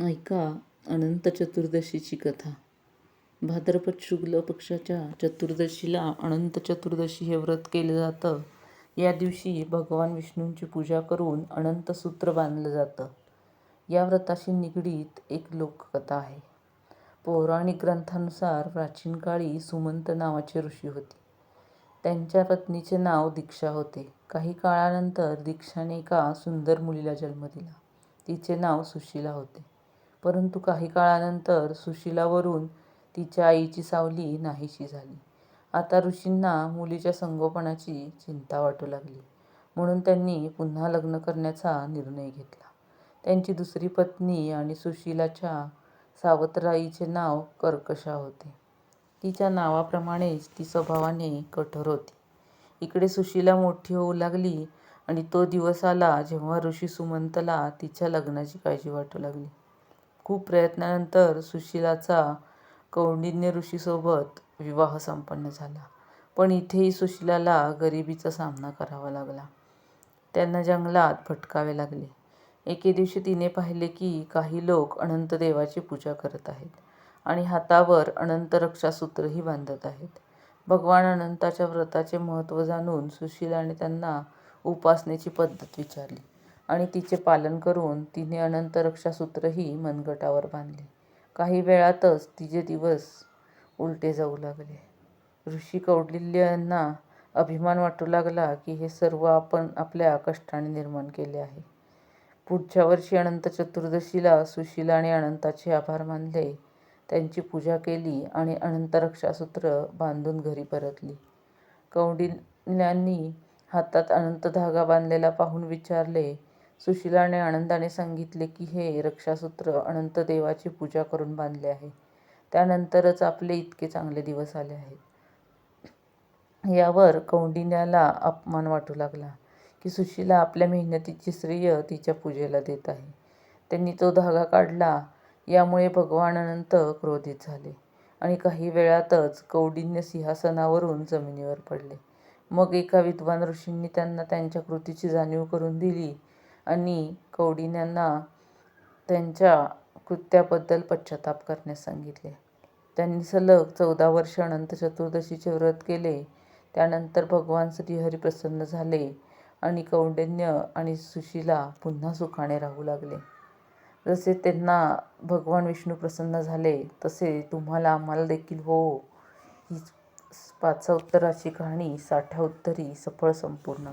ऐका अनंत चतुर्दशीची कथा. भाद्रपद शुक्ल पक्षाच्या चतुर्दशीला अनंत चतुर्दशी हे व्रत केलं जातं. या दिवशी भगवान विष्णूंची पूजा करून अनंत सूत्र बांधलं जातं. या व्रताशी निगडीत एक लोककथा आहे. पौराणिक ग्रंथानुसार प्राचीन काळी सुमंत नावाचे ऋषी होते. त्यांच्या पत्नीचे नाव दीक्षा होते. काही काळानंतर दीक्षाने एका सुंदर मुलीला जन्म दिला. तिचे नाव सुशीला होते. परंतु काही काळानंतर सुशीलावरून तिच्या आईची सावली नाहीशी झाली. आता ऋषींना मुलीच्या संगोपनाची चिंता वाटू लागली. म्हणून त्यांनी पुन्हा लग्न करण्याचा निर्णय घेतला. त्यांची दुसरी पत्नी आणि सुशीलाच्या सावत्राईचे नाव कर्कशा होते. तिच्या नावाप्रमाणेच ती स्वभावाने कठोर होती. इकडे सुशीला मोठी होऊ लागली आणि तो दिवस आला जेव्हा ऋषी सुमंतला तिच्या लग्नाची काळजी वाटू लागली. खूप प्रयत्नानंतर सुशीलाचा कौंडिन्य ऋषीसोबत विवाह संपन्न झाला. पण इथेही सुशीलाला गरिबीचा सामना करावा लागला. त्यांना जंगलात भटकावे लागले. एके दिवशी तिने पाहिले की काही लोक अनंत देवाची पूजा करत आहेत आणि हातावर अनंत रक्षासूत्रही बांधत आहेत. भगवान अनंताच्या व्रताचे महत्त्व जाणून सुशीलाने त्यांना उपासनेची पद्धत विचारली. आणि तिचे पालन करून तिने अनंत रक्षासूत्रही मनगटावर बांधले. काही वेळातच तिचे दिवस उलटे जाऊ लागले. ऋषी कौडिल्यांना अभिमान वाटू लागला की हे सर्व आपण आपल्या कष्टाने निर्माण केले आहे. पुढच्या वर्षी अनंत चतुर्दशीला सुशीलाने अनंताचे आभार मानले. त्यांची पूजा केली आणि अनंत रक्षासूत्र बांधून घरी परतली. कौडिल्यांनी हातात अनंत धागा बांधलेला पाहून विचारले सुशीलाने आनंदाने सांगितले की हे रक्षासूत्र अनंत देवाची पूजा करून बांधले आहे. त्यानंतरच आपले इतके चांगले दिवस आले आहेत. यावर कौंडिन्याला अपमान वाटू लागला की सुशीला आपल्या मेहनतीचे श्रेय तिच्या पूजेला देत आहे. त्यांनी तो धागा काढला यामुळे भगवान अनंत क्रोधित झाले आणि काही वेळातच कौंडिन्य सिंहासनावरून जमिनीवर पडले. मग एका विद्वान ऋषींनी त्यांना त्यांच्या कृतीची जाणीव करून दिली आणि कौंडिन्यांना त्यांच्या कृत्याबद्दल पश्चाताप करण्यास सांगितले. त्यांनी सलग चौदा वर्ष अनंत चतुर्दशीचे व्रत केले. त्यानंतर भगवान श्रीहरी प्रसन्न झाले आणि कौंडिन्य आणि सुशीला पुन्हा सुखाने राहू लागले. जसे त्यांना भगवान विष्णू प्रसन्न झाले तसे तुम्हाला आम्हाला देखील हो. ही पाचा उत्तराची कहाणी साठ्या उत्तरी सफळ संपूर्ण.